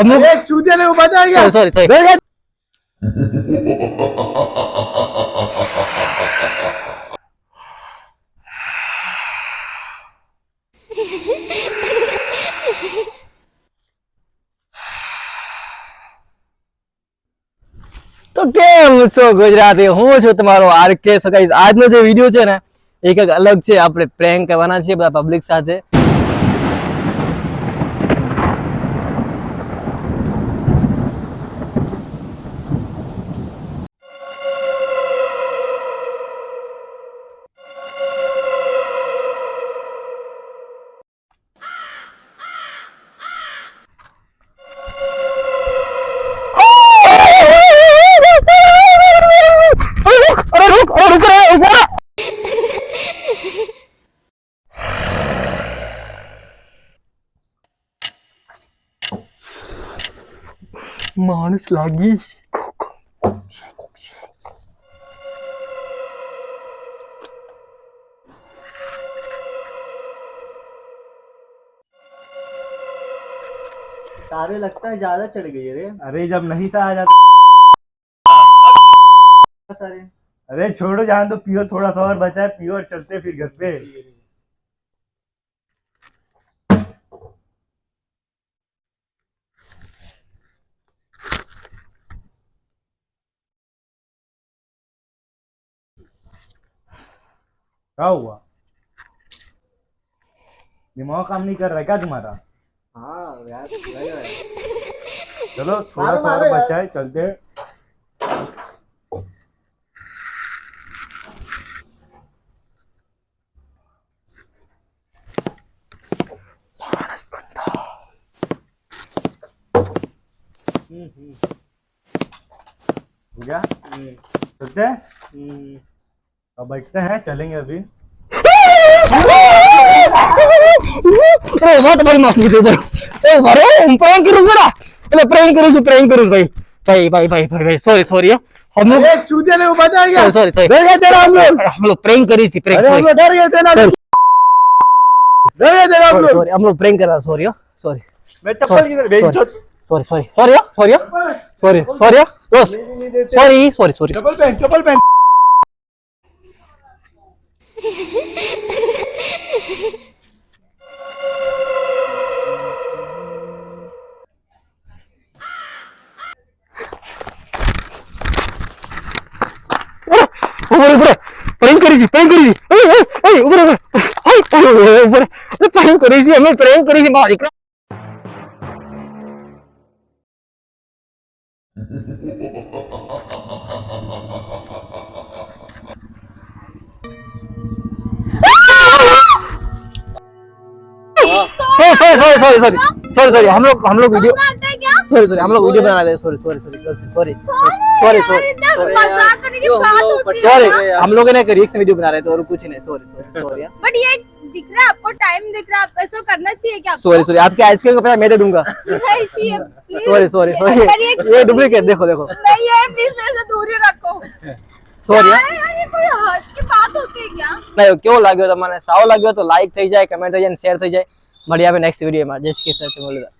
અમુક ચૂદે ને ઊભા ગયા. સોરી થઈ તો કેમ છો ગુજરાતી? હું છું તમારો આર કે સગાઈ. આજનો જે વીડિયો છે ને એક અલગ છે. આપણે પ્રેન્ક કરવાના છીએ બધા પબ્લિક સાથે. माणूस लागी। तारे लगता है ज़्यादा चढ़ गई अरे रे। अरे जब नहीं था आ जाता। अरे छोड़ो जान तो पियो थोड़ा सा और बचा है पियो और चलते फिर घर पे। क्या हुआ? दिमाग काम नहीं कर रहा है क्या तुम्हारा? हाँ यार चलो थोड़ा सा। बचा है चलते। हो गया? चलते हैं? अब बैठते हैं चलेंगे अभी। અરે વાત ભાઈ માફ કીધું બરો એ બરો હું પ્રેમ કરું જરા એટલે પ્રેમ કરું છું પ્રેમ કરું ભાઈ ભાઈ ભાई ભાઈ ભાઈ ભાई સોરી સોરી हम लोग चूजे ने बता गया सॉरी सॉरी डर गया तेरा हम लोग। हम लोग प्रैंक करी थी प्रैंक अरे हम लोग डर गए थे ना। डर गए तेरा हम लोग। सॉरी हम लोग प्रैंक कर रहा सॉरी सॉरी मैं चप्पल किधर भेज दो sorry sorry sorry sorry sorry sorry दोस्त सॉरी सॉरी सॉरी चप्पल पहन चप्पल पहन। प्रेम करी प्रेम करी प्रेम करी हमें प्रेम करी मारी Ha ha ha ha ha ha ha ha ha. Sorry sorry sorry sorry sorry sorry sorry हम लोग हम लोग वीडियो मारते हैं क्या सॉरी सॉरी हम लोग वीडियो बना रहे सॉरी सॉरी सॉरी गलती सॉरी सॉरी सॉरी सॉरी मजाक करने की बात होती है सॉरी हम लोगों ने एक रिएक्शन वीडियो बना रहे थे और कुछ नहीं सॉरी सॉरी सॉरी बट ये दिख रहा है आपको टाइम दिख रहा है आप ऐसा करना चाहिए क्या आपको? सॉरी सॉरी आपके आइसक्रीम का पैसा मैं दे दूंगा नहीं चाहिए please। सॉरी सॉरी सॉरी पर ये ये डुप्लीकेट देखो देखो नहीं है प्लीज मेरे से दूर ही रखो सॉरी यार यार, ये कोई हद की बात होती है क्या નહીં કેવો લાગ્યો તમને સારો લાગ્યો તો લાઈક થઈ જાય કમેન્ટ થઈ જાય શેર થઈ જાય મળીએ આપણે નેક્સ્ટ વિડીયોમાં જય શ્રી કૃષ્ણ